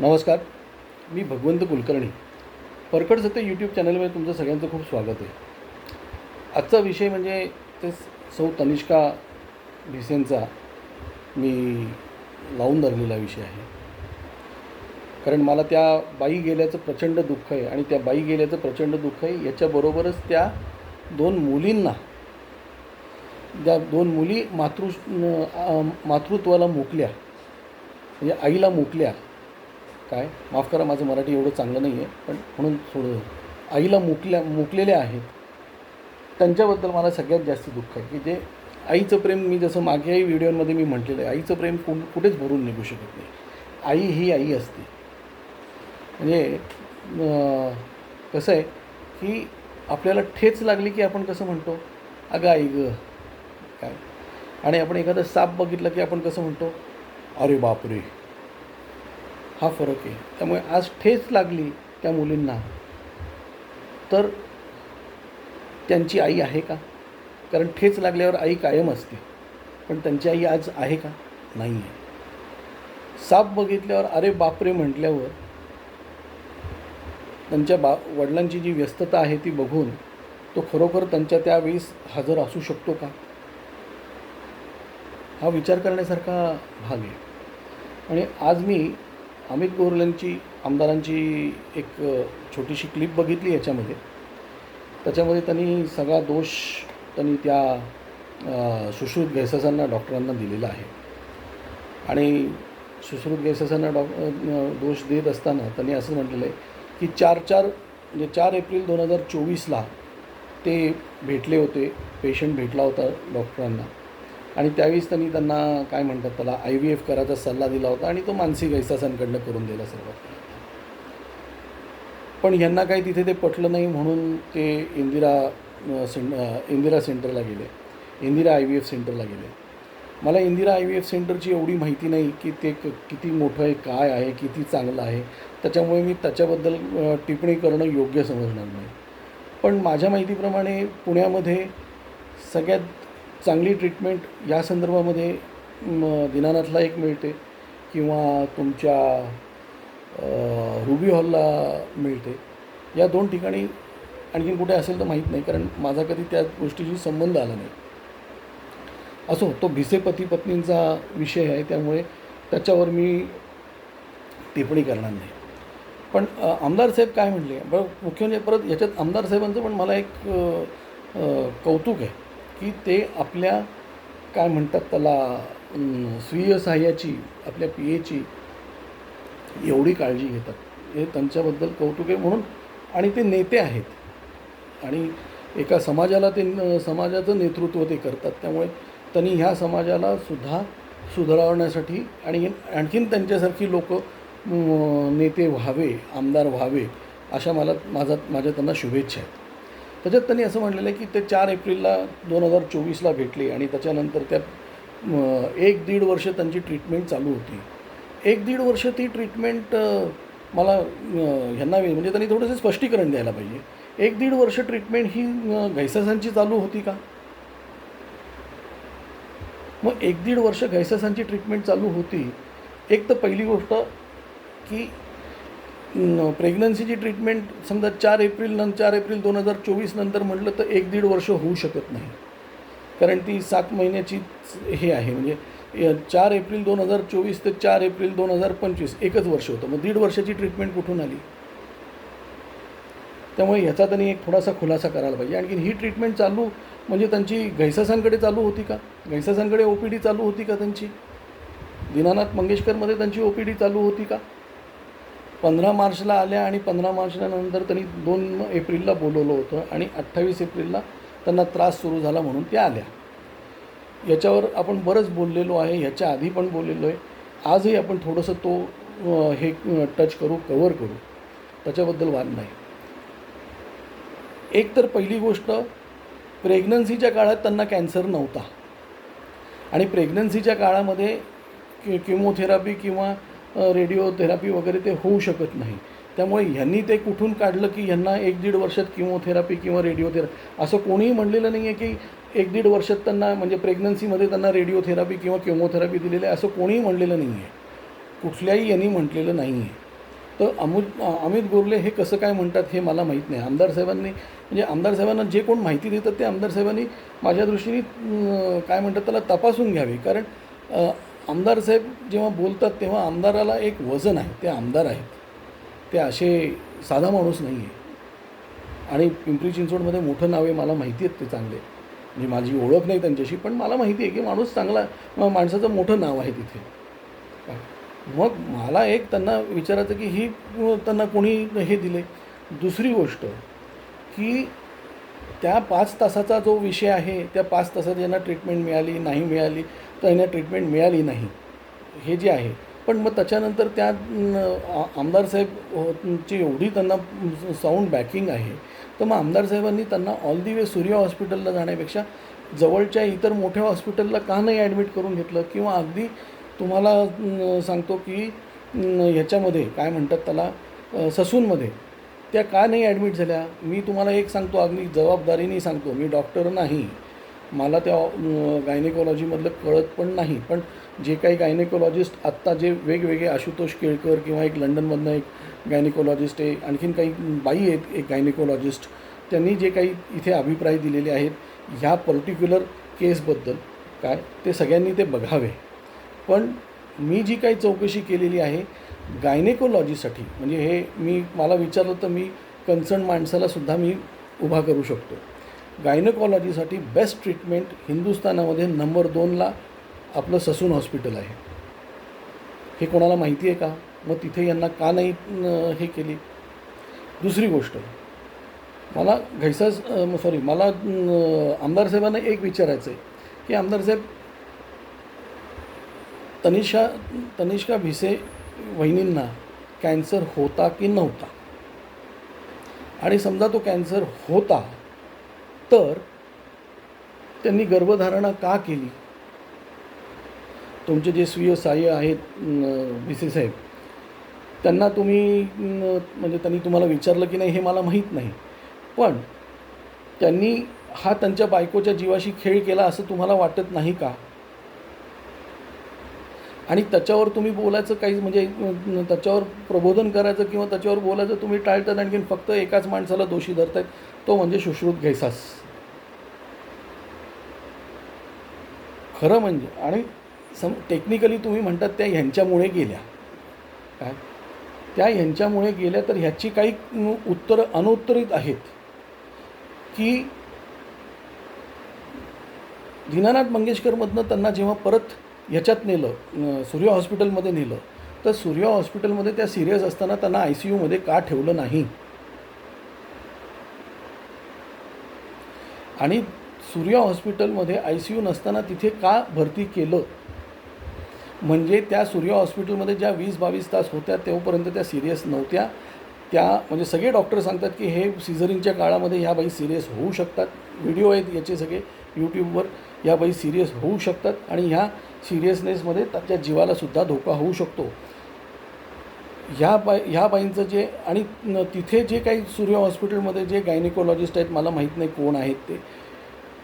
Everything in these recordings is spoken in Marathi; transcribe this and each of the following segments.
नमस्कार मी भगवंत कुलकर्णी. परकड सत्य यूट्यूब चॅनलमध्ये तुमचं सगळ्यांचं खूप स्वागत आहे. आजचा विषय म्हणजे ते सौ तनिष्का भिसेंचा मी लावून धरलेला विषय आहे. कारण मला त्या बाई गेल्याचं प्रचंड दुःख आहे आणि त्या बाई गेल्याचं प्रचंड दुःख आहे. याच्याबरोबरच त्या दोन मुलींना ज्या दोन मुली मातृ मातृत्वाला मुकल्या म्हणजे आईला मुकल्या काय? माफ करा माझं मराठी एवढं चांगलं नाही आहे पण म्हणून थोडं आईला मुकल्या मुकलेल्या आहेत. त्यांच्याबद्दल मला सगळ्यात जास्त दुःख आहे की जे आईचं प्रेम मी जसं मागेही व्हिडिओमध्ये मी म्हटलेलं आहे आईचं प्रेम कोण कुठेच भरून निघू शकत नाही. आई ही आई असते. म्हणजे कसं आहे की आपल्याला ठेच लागली की आपण कसं म्हणतो? अगं आई गं काय? आणि आपण एखादं साप बघितलं की आपण कसं म्हणतो? अरे बापरे. हा फरक आहे. त्यामुळे आज ठेच लागली त्या मुलींना. तर त्यांची आई आहे का? कारण ठेच लागल्यावर आई कायम असते. पण त्यांची आई आज आहे का? नाही आहे साप बघितल्यावर अरे बापरे म्हटल्यावर त्यांच्या बा वडिलांची जी व्यस्तता आहे ती बघून तो खरोखर त्यांच्या त्यावेळेस हजर असू शकतो का? हा विचार करण्यासारखा भाग आहे. आणि आज मी अमित गोरलेंची आमदारांची एक छोटीशी क्लिप बघितली याच्यामध्ये. त्याच्यामध्ये त्यांनी सगळा दोष त्यांनी त्या सुश्रुत गैसासांना डॉक्टरांना दिलेला आहे. आणि सुश्रुत गैसासांना डॉ दोष देत असताना त्यांनी असं म्हटलेलं आहे की चार चार म्हणजे चार एप्रिल दोन हजार चोवीसला ते भेटले होते पेशंट भेटला होता डॉक्टरांना. आणि त्यावेळेस त्यांनी त्यांना काय म्हणतात त्याला आय व्ही एफ करायचा सल्ला दिला होता आणि तो मानसिक गैसासांकडनं करून दिला सर्वात पण ह्यांना काही तिथे ते पटलं नाही म्हणून ते इंदिरा सें इंदिरा सेंटरला गेले. इंदिरा आय व्ही एफ सेंटरला गेले. मला इंदिरा आय व्ही एफ सेंटरची एवढी माहिती नाही की ते क किती मोठं आहे काय आहे किती चांगलं आहे. त्याच्यामुळे मी त्याच्याबद्दल टिप्पणी करणं योग्य समजणार नाही. पण माझ्या माहितीप्रमाणे पुण्यामध्ये सगळ्यात चांगली ट्रीटमेंट या संदर्भामध्ये दीनानाथला एक मिळते किंवा तुमच्या रुबी हॉलला मिळते. या दोन ठिकाणी आणखीन कुठे असेल तर माहीत नाही कारण माझा कधी त्या गोष्टीशी संबंध आला नाही. असो तो भिसे पती पत्नींचा विषय आहे त्यामुळे त्याच्यावर मी टिप्पणी करणार नाही. पण आमदार साहेब काय म्हणले बरं मुख्य म्हणजे परत याच्यात आमदार साहेबांचं पण मला एक कौतुक आहे. की ते आपल्या काय म्हणतात त्याला स्वीय सहाय्याची आपल्या पी एची एवढी काळजी घेतात. हे त्यांच्याबद्दल कौतुक आहे म्हणून. आणि ते नेते आहेत. आणि एका समाजाला ते समाजाचं नेतृत्व ते करतात. त्यामुळे त्यांनी ह्या समाजाला सुद्धा सुधारवण्यासाठी आणि आणखीन त्यांच्यासारखी लोक नेते व्हावे आमदार व्हावे अशा मला माझा माझ्या त्यांना शुभेच्छा आहेत. त्याच्यात त्यांनी असं म्हटलेलं आहे की ते चार एप्रिलला दोन हजार चोवीसला भेटले आणि त्याच्यानंतर त्या एक दीड वर्ष त्यांची ट्रीटमेंट चालू होती. एक दीड वर्ष ती ट्रीटमेंट मला ह्यांना म्हणजे त्यांनी थोडंसं स्पष्टीकरण द्यायला पाहिजे. एक दीड वर्ष ट्रीटमेंट ही घैसासांची चालू होती का? मग एक दीड वर्ष घैसासांची ट्रीटमेंट चालू होती. एक तर पहिली गोष्ट की प्रेग्नन्सीची ट्रीटमेंट समजा चार एप्रिल नं चार एप्रिल दोन हजार चोवीस नंतर म्हटलं तर एक दीड वर्ष होऊ शकत नाही. कारण ती सात महिन्याची हे आहे. म्हणजे य- चार एप्रिल दोन हजार चोवीस ते चार एप्रिल दोन हजार पंचवीस एकच वर्ष होतं. मग दीड वर्षाची ट्रीटमेंट कुठून आली? त्यामुळे ह्याचा त्यांनी एक थोडासा खुलासा करायला पाहिजे. आणखी ही ट्रीटमेंट चालू म्हणजे त्यांची घैसासांकडे चालू होती का? घैसासांकडे ओ पी डी चालू होती का त्यांची? दीनानाथ मंगेशकरमध्ये त्यांची ओ पी डी चालू होती का? पंधरा मार्चला आल्या आणि पंधरा मार्चला नंतर त्यांनी दोन एप्रिलला बोलवलं होतं आणि अठ्ठावीस एप्रिलला त्यांना त्रास सुरू झाला म्हणून त्या आल्या. याच्यावर आपण बरंच बोललेलो आहे ह्याच्या आधी पण बोललेलो आहे. आजही आपण थोडंसं तो हे टच करू कवर करू. त्याच्याबद्दल वाद नाही. एक तर पहिली गोष्ट प्रेग्नन्सीच्या काळात त्यांना कॅन्सर नव्हता. आणि प्रेग्नन्सीच्या काळामध्ये कि किमोथेरपी किंवा रेडिओथेरपी वगैरे ते होऊ शकत नाही. त्यामुळे ह्यांनी ते कुठून काढलं की ह्यांना एक दीड वर्षात किमोथेरापी किंवा रेडिओथेरपी असं कोणीही म्हणलेलं नाही आहे की एक दीड वर्षात त्यांना म्हणजे प्रेग्नन्सीमध्ये त्यांना रेडिओथेरापी किंवा किमोथेरापी दिलेलं आहे असं कोणीही म्हणलेलं नाही आहे कुठल्याही यांनी म्हटलेलं नाही आहे तर अमित अमित गोरले हे कसं काय म्हणतात हे मला माहीत नाही. आमदार साहेबांनी म्हणजे आमदार साहेबांना जे कोण माहिती देतात ते आमदार साहेबांनी माझ्या दृष्टीने काय म्हणतात त्याला तपासून घ्यावे. कारण आमदार साहेब जेव्हा बोलतात तेव्हा आमदाराला एक वजन आहे. ते आमदार आहेत. ते असे साधा माणूस नाही आहे आणि पिंपरी चिंचवडमध्ये मोठं नाव आहे मला माहिती आहेत ते चांगले. म्हणजे माझी ओळख नाही त्यांच्याशी पण मला माहिती आहे की माणूस चांगला माणसाचं मोठं नाव आहे तिथे. काय? मग मला एक त्यांना विचारायचं की ही त्यांना कोणी हे दिले? दुसरी गोष्ट की त्या पाच तासाचा जो विषय आहे त्या पाच तासात यांना ट्रीटमेंट मिळाली नाही मिळाली त्यांना ट्रीटमेंट मिळाली नाही. हे जे आहे. पण मग त्याच्यानंतर त्या आमदार साहेबची एवढी त्यांना साऊंड बॅकिंग आहे. तर मग आमदार साहेबांनी त्यांना ऑल दी वे सूर्य हॉस्पिटलला जाण्यापेक्षा जवळच्या इतर मोठ्या हॉस्पिटलला का नाही ॲडमिट करून घेतलं? किंवा अगदी तुम्हाला सांगतो की ह्याच्यामध्ये काय म्हणतात त्याला ससूनमध्ये त्या का नाही ॲडमिट झाल्या? मी तुम्हाला एक सांगतो अगदी जबाबदारीने सांगतो. मी डॉक्टर नाही. मला त्या गायनेकॉलॉजीमधलं कळत पण नाही. पण जे काही गायनेकॉलॉजिस्ट आत्ता जे वेगवेगळे आशुतोष केळकर किंवा एक लंडनमधनं एक गायनेकॉलॉजिस्ट आहे आणखीन काही बाई आहेत एक गायनेकॉलॉजिस्ट त्यांनी जे काही इथे अभिप्राय दिलेले आहेत ह्या पर्टिक्युलर केसबद्दल काय ते सगळ्यांनी ते बघावे. पण मी जी काही चौकशी केलेली आहे गायनेकोलॉजीसाठी म्हणजे हे मी मला विचारलं तर मी कन्सर्न माणसालासुद्धा मी उभा करू शकतो. गायनकॉलॉजीसाठी बेस्ट ट्रीटमेंट हिंदुस्थानामध्ये नंबर दोनला आपलं ससून हॉस्पिटल आहे. हे कोणाला माहिती आहे का? मग तिथे यांना का नाही हे केली? दुसरी गोष्ट मला घैसास सॉरी मला आमदारसाहेबांना आमदार साहेबांना एक विचारायचं आहे की आमदार साहेब तनिषा तनिष्का भिसे वहिनींना कॅन्सर होता की नव्हता? आणि समजा तो कॅन्सर होता तर त्यांनी गर्भधारणा का केली? तुमचे जे स्वीय सहाय्य आहेत भिसे साहेब त्यांना तुम्ही म्हणजे त्यांनी तुम्हाला विचारलं की नाही हे मला माहीत नाही. पण त्यांनी हा त्यांच्या बायकोच्या जीवाशी खेळ केला असं तुम्हाला वाटत नाही का? आणि त्याच्यावर तुम्ही बोलायचं काही म्हणजे त्याच्यावर प्रबोधन करायचं किंवा त्याच्यावर बोलायचं तुम्ही टाळतात आणखीन फक्त एकाच माणसाला दोषी धरतायत तो म्हणजे सुश्रुत घैसास. खरं म्हणजे आणि सम टेक्निकली तुम्ही म्हणतात त्या ह्यांच्यामुळे गेल्या. काय? त्या ह्यांच्यामुळे गेल्या तर ह्याची काही उत्तरं अनुत्तरित आहेत. की दीनानाथ मंगेशकरमधनं त्यांना जेव्हा परत ह्याच्यात नेलं सूर्य हॉस्पिटलमध्ये नेलं तर सूर्य हॉस्पिटलमध्ये त्या सिरियस असताना त्यांना आय सी यूमध्ये का ठेवलं नाही? आणि सूर्या हॉस्पिटलमध्ये आय सी यू नसताना तिथे का भरती केलं? म्हणजे त्या सूर्य हॉस्पिटलमध्ये ज्या वीस बावीस तास होत्या तेव्हापर्यंत त्या सिरियस नव्हत्या. त्या म्हणजे सगळे डॉक्टर सांगतात की हे सिझरिंगच्या काळामध्ये ह्या बाई सिरियस होऊ शकतात. व्हिडिओ आहेत याचे सगळे यूट्यूबवर. या बाई सिरियस होऊ शकतात आणि ह्या सिरियसनेसमध्ये त्याच्या जीवालासुद्धा धोका होऊ शकतो. ह्या बाई ह्या बाईंचं जे आणि तिथे जे काही सूर्य हॉस्पिटलमध्ये जे गायनेकोलॉजिस्ट आहेत मला माहीत नाही कोण आहेत ते.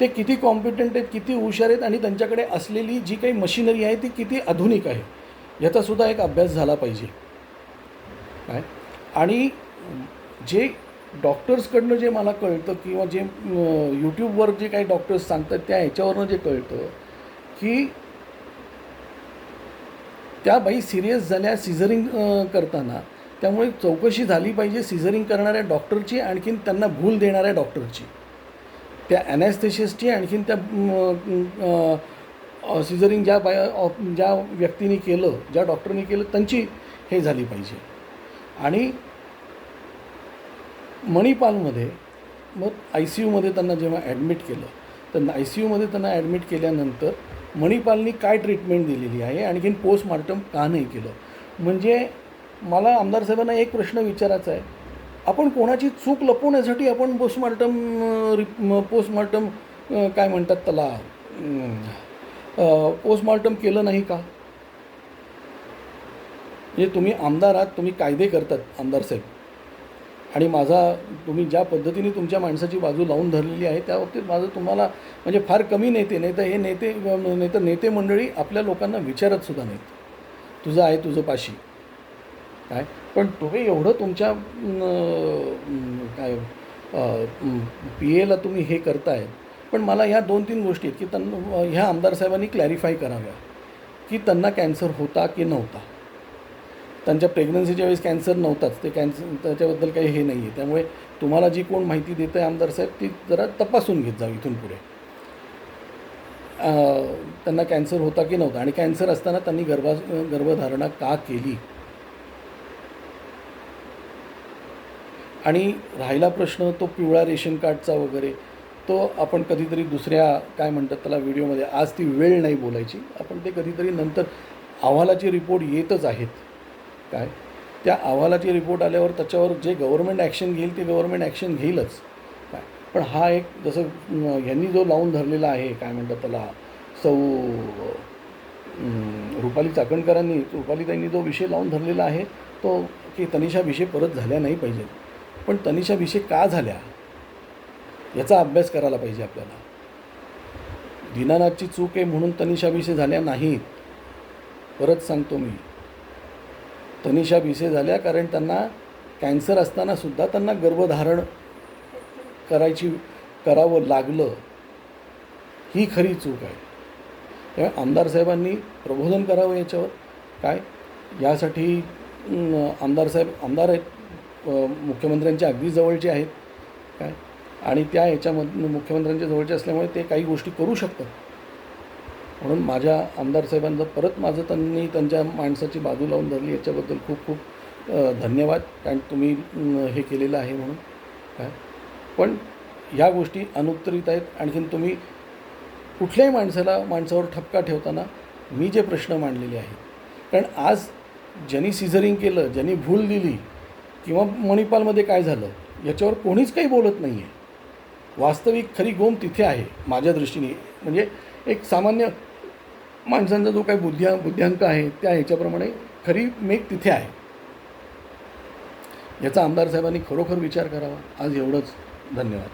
ते किती कॉम्पिटंट आहेत किती हुशार आहेत आणि त्यांच्याकडे असलेली जी काही मशिनरी आहे ती किती आधुनिक आहे याचासुद्धा एक अभ्यास झाला पाहिजे. काय? आणि जे डॉक्टर्सकडनं जे मला कळतं किंवा जे यूट्यूबवर जे काही डॉक्टर्स सांगतात त्या ह्याच्यावरनं जे कळतं की त्या बाई सिरियस झाल्या सिझरिंग करताना. त्यामुळे चौकशी झाली पाहिजे सिझरिंग करणाऱ्या डॉक्टरची आणखीन त्यांना भूल देणाऱ्या डॉक्टरची त्या ॲनॅस्थेशियसची आणखीन त्या सिझरिंग ज्या बाय ज्या व्यक्तीने केलं ज्या डॉक्टरने केलं त्यांची हे झाली पाहिजे. आणि मणिपालमध्ये मग आय सी यूमध्ये त्यांना जेव्हा ॲडमिट केलं तर आय सी यूमध्ये त्यांना ॲडमिट केल्यानंतर मणिपालनी काय ट्रीटमेंट दिलेली आहे? आणखीन पोस्टमार्टम का नाही केलं? म्हणजे मला आमदार साहेबांना एक प्रश्न विचारायचा आहे. आपण कोणाची चूक लपवण्यासाठी आपण पोस्टमार्टम रिप पोस्टमार्टम काय म्हणतात त्याला? पोस्टमार्टम केलं नाही का? म्हणजे तुम्ही आमदार आहात तुम्ही कायदे करतात आमदार साहेब. आणि माझा तुम्ही ज्या पद्धतीने तुमच्या माणसाची बाजू लावून धरलेली आहे त्या बाबतीत माझं तुम्हाला म्हणजे फार कमी नेते नाही तर हे नेते नाही तर नेते मंडळी आपल्या लोकांना विचारत सुद्धा नाहीत. तुझं आहे तुझं पाशी. काय? पण तुम्ही एवढं तुमच्या काय पी एला तुम्ही हे करताय. पण मला ह्या दोन तीन गोष्टी आहेत की त्यांना ह्या आमदार साहेबांनी क्लॅरिफाय कराव्या. की त्यांना कॅन्सर होता की नव्हता. त्यांच्या प्रेग्नन्सीच्या वेळेस कॅन्सर नव्हताच. ते कॅन्सर त्याच्याबद्दल काही हे नाही आहे त्यामुळे तुम्हाला जी कोण माहिती देतं आहे आमदार साहेब ती जरा तपासून घेत जा इथून पुढे. त्यांना कॅन्सर होता की नव्हता. आणि कॅन्सर असताना त्यांनी गर्भा गर्भधारणा का केली? आणि राहिला प्रश्न तो पिवळा रेशन कार्डचा वगैरे तो आपण कधीतरी दुसऱ्या काय म्हणतात त्याला व्हिडिओमध्ये आज ती वेळ नाही बोलायची. आपण ते कधीतरी नंतर अहवालाचे रिपोर्ट येतच आहेत. काय? त्या अहवालाचे रिपोर्ट आल्यावर त्याच्यावर जे गव्हर्नमेंट ॲक्शन घेईल ते गव्हर्नमेंट ॲक्शन घेईलच. काय? पण हा एक जसं ह्यांनी जो लावून धरलेला आहे काय म्हणतात त्याला सौ रुपाली चाकणकरांनी रुपालीताईंनी जो विषय लावून धरलेला आहे तो की तनिषा विषय परत झाल्या नाही पाहिजेत. पण तनिषाभिषेक का झाल्या? याचा अभ्यास करायला पाहिजे आपल्याला. दीनानाथची चूक आहे म्हणून तनिषाभिषेक झाल्या नाहीत. परत सांगतो मी. तनिषाभिषेक झाल्या कारण त्यांना कॅन्सर असतानासुद्धा त्यांना गर्भधारण करायची करावं लागलं. ही खरी चूक आहे. त्यामुळे आमदार साहेबांनी प्रबोधन करावं याच्यावर. काय? यासाठी आमदार साहेब आमदार आहेत. मुख्यमंत्र्यांच्या अगदी जवळचे आहेत. काय? आणि त्या ह्याच्यामधून मुख्यमंत्र्यांच्या जवळचे असल्यामुळे ते काही गोष्टी करू शकतात. म्हणून माझ्या आमदार साहेबांचं परत माझं त्यांनी त्यांच्या माणसाची बाजू लावून धरली याच्याबद्दल खूप खूप धन्यवाद. कारण तुम्ही हे केलेलं आहे म्हणून. काय? पण ह्या गोष्टी अनुत्तरित आहेत. आणखीन तुम्ही कुठल्याही माणसाला माणसावर ठपका ठेवताना मी जे प्रश्न मांडलेले आहेत. कारण आज ज्यांनी सिझरिंग केलं ज्यांनी भूल दिली किंवा मणिपालमध्ये काय झालं याच्यावर कोणीच काही बोलत नाही आहे वास्तविक खरी गोम तिथे आहे माझ्या दृष्टीने. म्हणजे एक सामान्य माणसांचा जो काही बुद्ध्या बुद्ध्यांक आहे त्या ह्याच्याप्रमाणे खरी मेघ तिथे आहे. याचा आमदार साहेबांनी खरोखर विचार करावा. आज एवढंच. धन्यवाद.